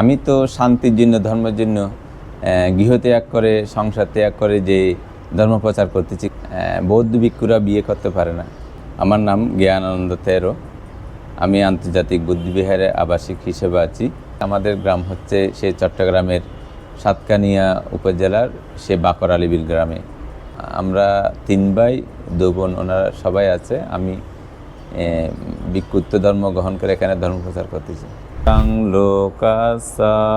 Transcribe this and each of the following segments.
আমি তো শান্তির জন্য, ধর্মের জন্য গৃহ ত্যাগ করে, সংসার ত্যাগ করে যে ধর্ম প্রচার করতেছি বৌদ্ধ ভিক্ষুরা বিয়ে করতে পারে না। আমার নাম জ্ঞানানন্দ তেরো। আমি আন্তর্জাতিক বুদ্ধিবিহারে আবাসিক হিসেবে আছি। আমাদের গ্রাম হচ্ছে সে চট্টগ্রামের সাতকানিয়া উপজেলার সে বাকর আলিবিল গ্রামে। আমরা তিন ভাই, দু বোন, ওনারা সবাই আছে। আমি বিক্ষুত্ব ধর্ম গ্রহণ করে এখানে ধর্ম প্রচার করতেছি। তাং লোকাসাতি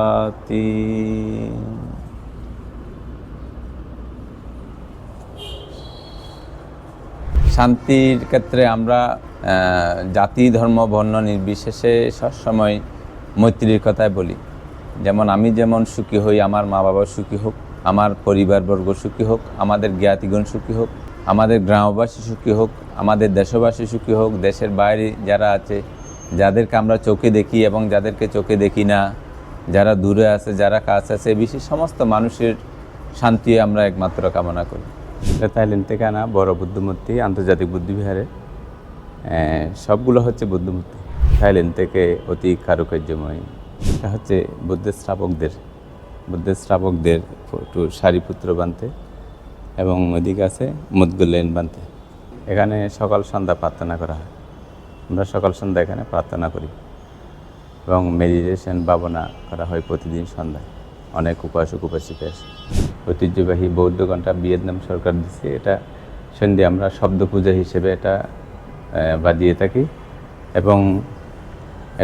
শান্তির ক্ষেত্রে আমরা জাতি ধর্ম বর্ণ নির্বিশেষে সবসময় মৈত্রীর কথাই বলি যেমন আমি যেমন সুখী হই আমার মা বাবা সুখী হোক আমার পরিবারবর্গ সুখী হোক আমাদের জ্ঞাতিগণ সুখী হোক আমাদের গ্রামবাসী সুখী হোক আমাদের দেশবাসী সুখী হোক দেশের বাইরে যারা আছে যাদেরকে আমরা চোখে দেখি এবং যাদেরকে চোখে দেখি না, যারা দূরে আছে, যারা কাছে আছে বিশেষ সমস্ত মানুষের শান্তি আমরা একমাত্র কামনা করি। থাইল্যান্ড থেকে আনা বড় বুদ্ধমূর্তি, আন্তর্জাতিক বুদ্ধিবিহারে। সবগুলো হচ্ছে বুদ্ধমূর্তি। থাইল্যান্ড থেকে অতি কারুকার্যময়। এটা হচ্ছে বুদ্ধের শ্রাবকদের বুদ্ধের শ্রাবকদের একটু সারিপুত্র বানতে এবং ওদিকে আছে মুদগুল্লাইন বানতে। এখানে সকাল সন্ধ্যা প্রার্থনা করা হয়। আমরা সকাল সন্ধ্যা এখানে প্রার্থনা করি। এবং মেডিটেশন ভাবনা করা হয় প্রতিদিন সন্ধ্যায়। অনেক উপাসক উপাসিকা আসে ঐতিহ্যবাহী বৌদ্ধ ঘণ্টা ভিয়েতনাম সরকার দিচ্ছে এটা সন্ধে আমরা শব্দ পূজা হিসেবে এটা বাজিয়ে থাকি। এবং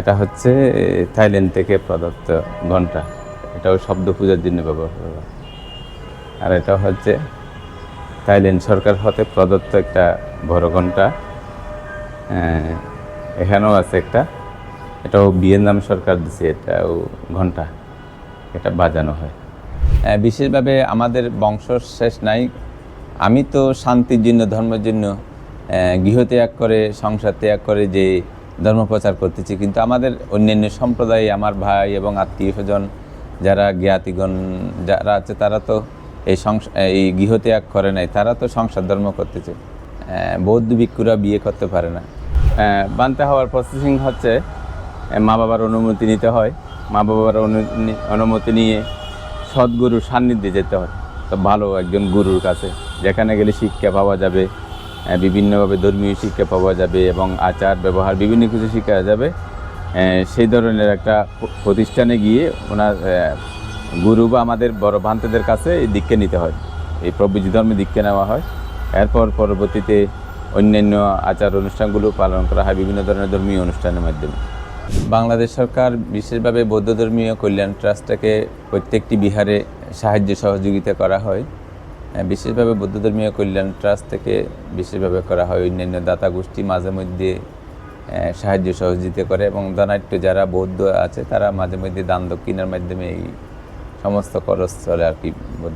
এটা হচ্ছে থাইল্যান্ড থেকে প্রদত্ত ঘণ্টা এটাও শব্দ পূজার জন্য ব্যবহার করা। আর এটা হচ্ছে থাইল্যান্ড সরকার হতে প্রদত্ত একটা বড় ঘণ্টা এখানেও আছে একটা। এটাও ভিয়েতনাম সরকার দিছে এটাও ঘণ্টা। এটা বাজানো হয়। বিশেষভাবে আমাদের বংশ শেষ নাই। আমি তো শান্তির জন্য ধর্মের জন্য আহ, গৃহ ত্যাগ করে সংসার ত্যাগ করে যে ধর্ম প্রচার করতেছি কিন্তু আমাদের অন্যান্য সম্প্রদায় আমার ভাই এবং আত্মীয় স্বজন যারা জ্ঞাতিগণ যারা আছে তারা তো এই সংস এই গৃহ ত্যাগ করে নাই তারা তো সংসার ধর্ম করতেছে। বৌদ্ধ ভিক্ষুরা বিয়ে করতে পারে না। বানতে হওয়ার প্রসেসিং হচ্ছে মা বাবার অনুমতি নিতে হয়। মা বাবার অনু- অনুমতি নিয়ে সদ্গুরুর সান্নিধ্যে যেতে হয়। তো ভালো একজন গুরুর কাছে। যেখানে গেলে শিক্ষা পাওয়া যাবে বিভিন্নভাবে ধর্মীয় শিক্ষা পাওয়া যাবে এবং আচার ব্যবহার, বিভিন্ন কিছু শিক্ষা যাবে। সেই ধরনের একটা প্রতিষ্ঠানে গিয়ে ওনার গুরু বা আমাদের বড় ভান্তেদের কাছে এই দীক্ষা নিতে হয়। এই প্রবৃত্তি ধর্মে দীক্ষা নেওয়া হয়, এরপর পরবর্তীতে অন্যান্য আচার অনুষ্ঠানগুলো পালন করা হয়, বিভিন্ন ধরনের ধর্মীয় অনুষ্ঠানের মাধ্যমে। বাংলাদেশ সরকার বিশেষভাবে বৌদ্ধ ধর্মীয় কল্যাণ ট্রাস্টটাকে প্রত্যেকটি বিহারে সাহায্য সহযোগিতা করা হয়। বিশেষভাবে বৌদ্ধ ধর্মীয় কল্যাণ ট্রাস্ট থেকে বিশেষভাবে করা হয়। অন্যান্য দাতা গোষ্ঠী মাঝে মধ্যে সাহায্য সহযোগিতা করে এবং ধনাঢ্য যারা বৌদ্ধ আছে, তারা মাঝে মধ্যে দান দক্ষিণের মাধ্যমে এই সমস্ত খরচ চলে আর কি